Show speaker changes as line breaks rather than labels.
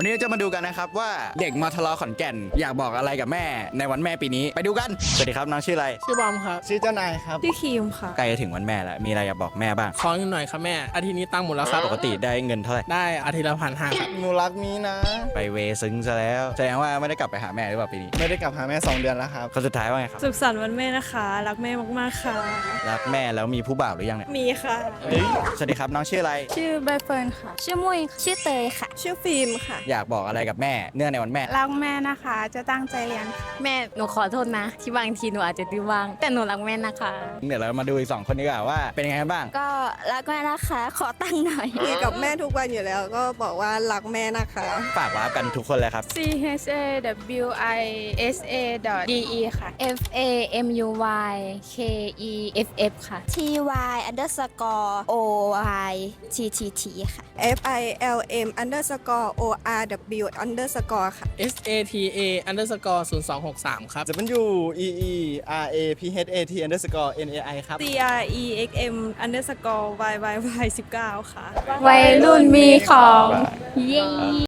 วันนี้เราจะมาดูกันนะครับว่าเด็กมอทลขอนแก่น อยากบอกอะไรกับแม่ในวันแม่ปีนี้ไปดูกันสวัสดีครับน้องชื่ออะไร
ชื่อบอมครับ
ชื่อเจ้านายครับ
ชื่อครีมค่ะ
ใกล้จะถึงวันแม่แล้วมีอะไรอยากบอกแม่บ้าง
ขอเงินหน่อยครับแม่ อาทิตย์นี้ตั้งหมดแล้วครับ
ปกติได้เงินเท่าไหร่
ได้อาทิตย์ละพันห้าครับ
หนูรักมีนะ
ไปเวซึ้งซะแล้วแสดงว่าไม่ได้กลับไปหาแม่หรือเปล่าปีนี้
ไม่ได้กลับหาแม่ 2 เดือนแล้วครับ
คนสุดท้ายว่าไงครับ
สุขสันต์วันแม่นะคะ รักแม่มากๆค่ะ
รักแม่แล้วมีผู้บ่าวหรือยังเนี่ย
มีค่ะ
สวัสดีครับน้องชื่ออะไร
ชื่อใบเฟิร์นค่ะ
ชื่อมุยชื่อเตยค่ะ
ชื่อฟิล์มค่ะ
อยากบอกอะไรกับแม่ เนื่องในวันแม่
รักแม่นะคะ จะตั้งใจเรียน แม่หนูขอโทษนะ ที่บางทีหนูอาจจะดื้อบ้าง แต่หนูรักแม่นะคะ
เดี๋ยวเรามาดูอีกสองคนดีกว่าว่า เป็นยังไงกันบ้าง
ก็รักแม่นะคะ ขอตั้งค์หน่อย
คุยกับแม่ทุกวันอยู่แล้ว ก็บอกว่ารักแม่นะคะ
ฝากวาร์ปกันทุกคนเลยครับ
C H A W I S A D E ค่ะ F A M U Y K E F F ค่ะ T Y underscore O Y T T T ค่ะ
F I L M underscore O R W underscore ค่ะ
S A T A underscore 0263 ครับ
จะเป็นอยู่ E E R A P H A T underscore N A I ครับ
C R E X M underscore Y Y Y 19 ค่ะ
วัยรุ่นมีของ เย้